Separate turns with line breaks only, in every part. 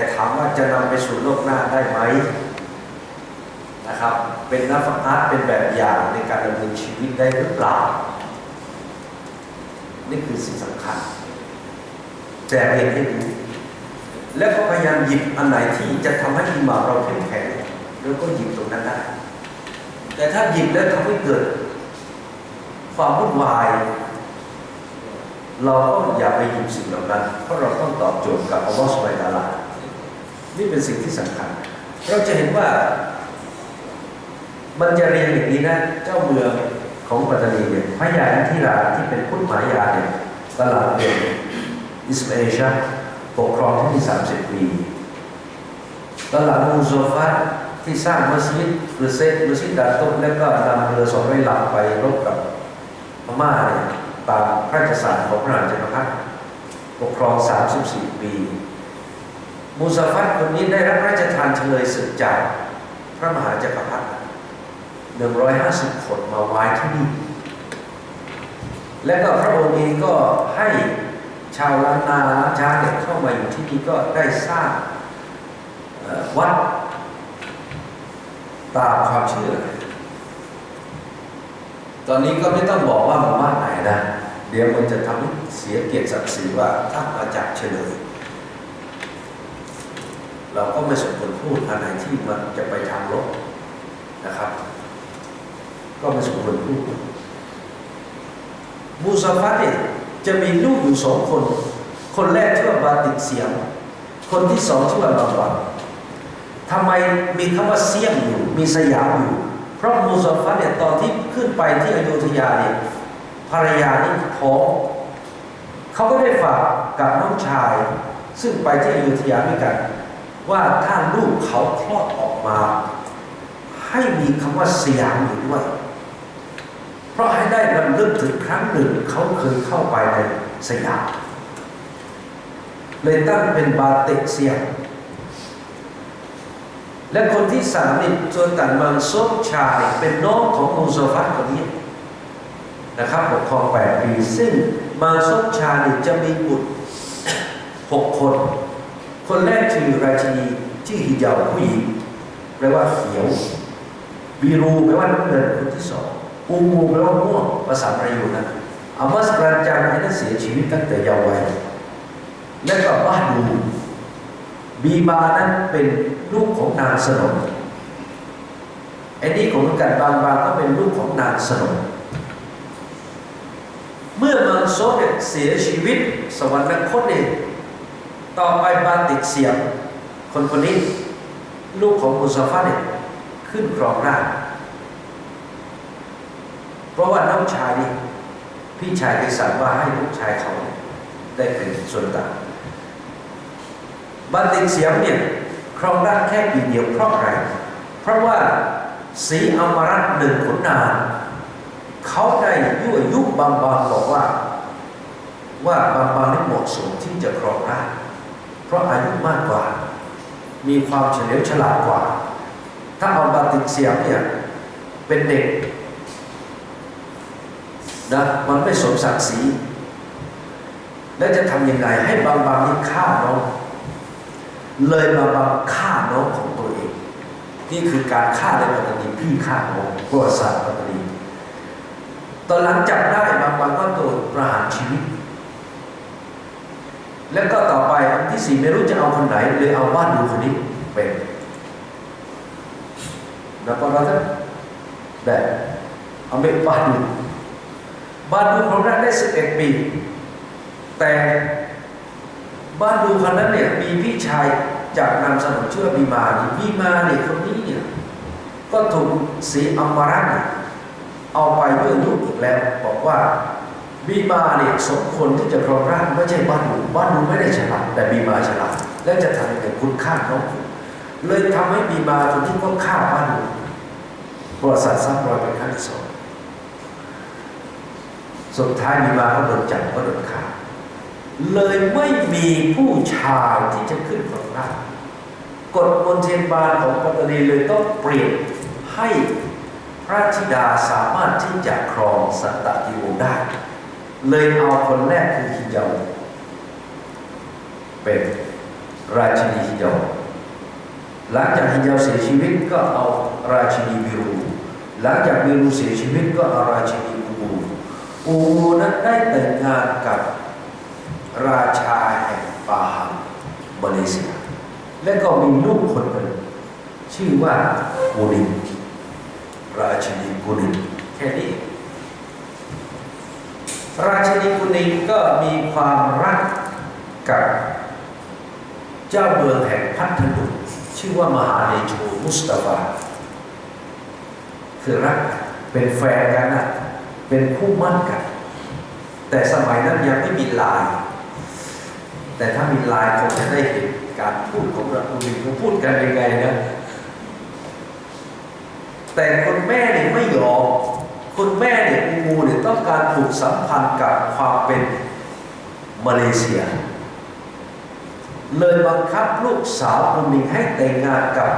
แต่ถามว่าจะนำไปสู่โลกหน้าได้ไหมนะครับ เป็นนักฟังอาร์ตเป็นแบบอย่างในการดำเนินชีวิตได้หรือเปล่า นี่คือสิ่งสำคัญแจกเองให้รู้แล้วก็พยายามหยิบอันไหนที่จะทำให้อิมาเราเข้มแข็งแล้วก็หยิบตรงนั้นได้ แต่ถ้าหยิบแล้วทำให้เกิด ความวุ่นวาย เราก็อย่าไปหยิบสิ่งเหล่านั้น เพราะเราต้องตอบโจทย์กับอัลลอฮฺสุบไบตาลา นี่เป็นสิ่งที่สำคัญ เราจะเห็นว่า มันจะเรียนอย่างนี้นะ เจ้าเมืองของปัตตานีเนี่ยพระยาธิราที่เป็นพุทธมายาเนี่ยตลาดเด่นอิสมาเอลชาปกครองที่30ปีตลาดมูโซฟัตที่สร้างมัสยิดหรือเซตมัสยิดดาตุกแล้วก็นำเรือสองร้อยลำไปรบกับพม่าเนี่ยตามพระราชสารของพระราชจักรพรรดิปกครอง 34 ปี มูซาฟัตคนนี้ได้รับพระราชทานเฉลยศึกจากพระมหาจักรพรรดิ150คนมาไว้ที่นี่ และก็พระองค์เองก็ให้ชาวล้านนาล้านช้างเนี่ยเข้ามาอยู่ที่นี่ก็ได้สร้างวัดตามความเชื่อ ตอนนี้ก็ไม่ต้องบอกว่าหมู่บ้านไหนนะ เดี๋ยวมันจะทำให้เสียเกียรติศักดิ์ศรีว่าถ้ามาจากเฉลย เราก็ไม่สมควรพูดอะไรที่มันจะไปทางลบนะครับ ก็ไม่สมควรพูดมูซาฟัตเนี่ยจะมีลูกอยู่สองคน คนแรกชื่อว่าบาติกเสียง คนที่สองชื่อว่าบาบันทำไมมีคำว่าเสียมอยู่ มีสยามอยู่ เพราะมูซาฟัตเนี่ยตอนที่ขึ้นไปที่อยุธยาเนี่ยภรรยานี่ท้องเขาก็ได้ฝากกับน้องชาย ซึ่งไปที่อยุธยาด้วยกัน ว่าถ้าลูกเขาคลอดออกมา ให้มีคำว่าสยามอยู่ด้วย เพราะให้ได้รำลึกถึงครั้งหนึ่งเขาเคยเข้าไปในสยามเลยตั้งเป็นบาต็กเซียมและคนที่สามนี่จนตันมังโซชายเป็นน้องของมูซฟัตคนนี้นะครับปกครองแปดปี ซึ่งมังโซชานี่จะมีบุตรหกคน คนแรกชื่อราชินีชื่อฮิยาวผู้หญิงแปลว่าเขียวบีรูแปลว่าน้ำเงินคนที่สองอูมูแปลว่าม่วงภาษามาลายูนะอามัสกรันจางนั้นเสียชีวิตตั้งแต่เยาว์วัยและก็บ้าดูบีบานั้นเป็นลูกของนางสนมไอ้นี่ของกันบางบางก็เป็นลูกของนางสนมเมื่อมังโซเนเสียชีวิตสวรรคตเอง ต่อไปบาติกเสียมคนคนนี้ ลูกของมุซาฟาเนี่ยขึ้นครองราชเพราะว่าน้องชายนี่พี่ชายได้สั่งว่าให้ลูกชายเขาได้เป็นส่วนต่างบันติกเสียมเนี่ยครองราชแค่ปีเดียวเพราะอะไรเพราะว่าสีอมรัตน์หนึ่งขุนนางเขาได้ยั่วยุบางบางบอกว่า ว่าบางบางนี่เหมาะสมที่จะครองราช เพราะอายุมากกว่า มีความเฉลียวฉลาดกว่า ถ้าเอาบาติกเสียมเนี่ยเป็นเด็กนะมันไม่สมศักดิ์ศรีแล้วจะทำยังไงให้บางบางนี่ฆ่าน้องเลยมาบางฆ่าน้องของตัวเอง นี่คือการฆ่าในปัตตานีพี่ฆ่าน้องประวัติศาสตร์ปัตตานีตอนหลังจับได้บางบางก็โดนประหารชีวิต แล้วก็ต่อไปอันที่สี่ไม่รู้จะเอาคนไหนเลยเอาบ้านดูคนนี้เป็น Dapat Dan ambil badu. Badu ของนั้นได้11ปี แต่บาดูคนนั้นเนี่ยมีพี่ชายจากนามสกุลชื่อบีมานี่บีมาเนี่ยคนนี้เนี่ยก็ถูกสีอมรัน์เอาไปด้วยยุคอีกแล้ว บอกว่า บีมาเนี่ยสมควรที่จะครองราชไม่ใช่บ้านดูบ้านดูไม่ได้ฉลาดแต่บีมาฉลาดแล้วจะทำยังไงคุณฆ่าน้องเลยทำให้บีมาคนที่ก็ฆ่าบ้านดูประวัติศาสตร์ซ้ำรอยเป็นครั้งที่สองสุดท้ายบีมาก็โดนจับก็โดนฆ่าเลยไม่มีผู้ชายที่จะขึ้นครองราชกฎมนเทียนบานของปัตตานีเลยต้องเปลี่ยนให้พระธิดาสามารถที่จะครองสันตติวงศ์ได้ เลยเอาคนแรกคือฮิเยาเป็นราชินีฮิญาหลังจากฮิญาเสียชีวิตก็เอาราชินีบิรูหลังจากบิรูเสียชีวิตก็เอาราชินีอูบูอูบูนั้นได้แต่งงานกับราชาแห่งปาฮังมาเลเซียและก็มีลูกคนหนึ่งชื่อว่ากูนินราชินีกูนินแค่นี้ ราชินีกุนิงก็มีความรักกับเจ้าเมืองแห่งพัทลุงชื่อว่ามหาเดโชมุสตาฟาคือรักเป็นแฟนกันนะเป็นคู่มั่นกัน แต่สมัยนั้นยังไม่มีไลน์แต่ถ้ามีไลน์คงจะได้เห็นการพูดของรากุนิงเขาพูดกันยังไงนะแต่คุณแม่เนี่ยไม่ยอม คุณแม่เนี่ยอูมูเนี่ยต้องการผูกสัมพันธ์กับความเป็นมาเลเซีย เลยบังคับลูกสาวคนหนึ่งให้แต่งงานกับ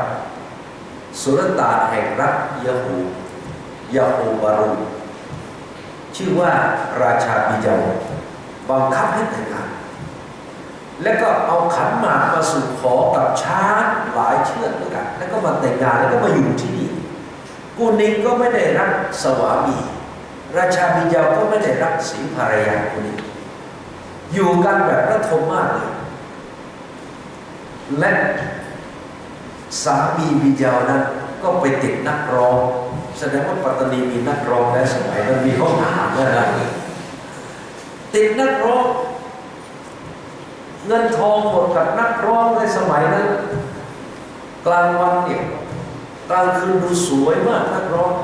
สุลต่านแห่งรัฐยาฮูยาฮูบารุชื่อว่าราชาบิจาบังคับให้แต่งงาน แล้วก็เอาขันหมากมาสู่ขอกับช้างหลายเชือกด้วยกัน แล้วก็มาแต่งงานแล้วก็มาอยู่ที่นี่ กูนิงก็ไม่ได้รักสวามี ราชาบิยาก็ไม่ได้รักสีภรรยาคนนี้อยู่กันแบบระทมมากเลย และสามีบิยาวนั้นก็ไปติดนักร้องแสดงว่าปัตตานีมีนักร้องและสมัยนั้นมีห้องอาหารแล้วนะติดนักร้องเงินทองหมดกับนักร้องในสมัยนั้น กลางวันเนี่ย กลางคืนดูสวยมากนักร้อง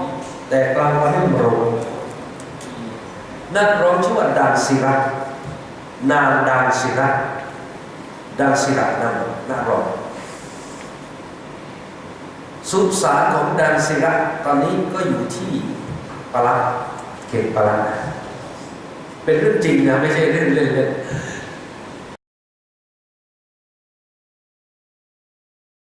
แต่กลางวันนี่มโรงนักร้องชื่อว่าดานซิรักนางดานซิรักดานซิรักนั่นนักร้องสุสานของดานซิรักตอนนี้ก็อยู่ที่ปลักเขตปลักเป็นเรื่องจริงนะไม่ใช่เรื่องเล่น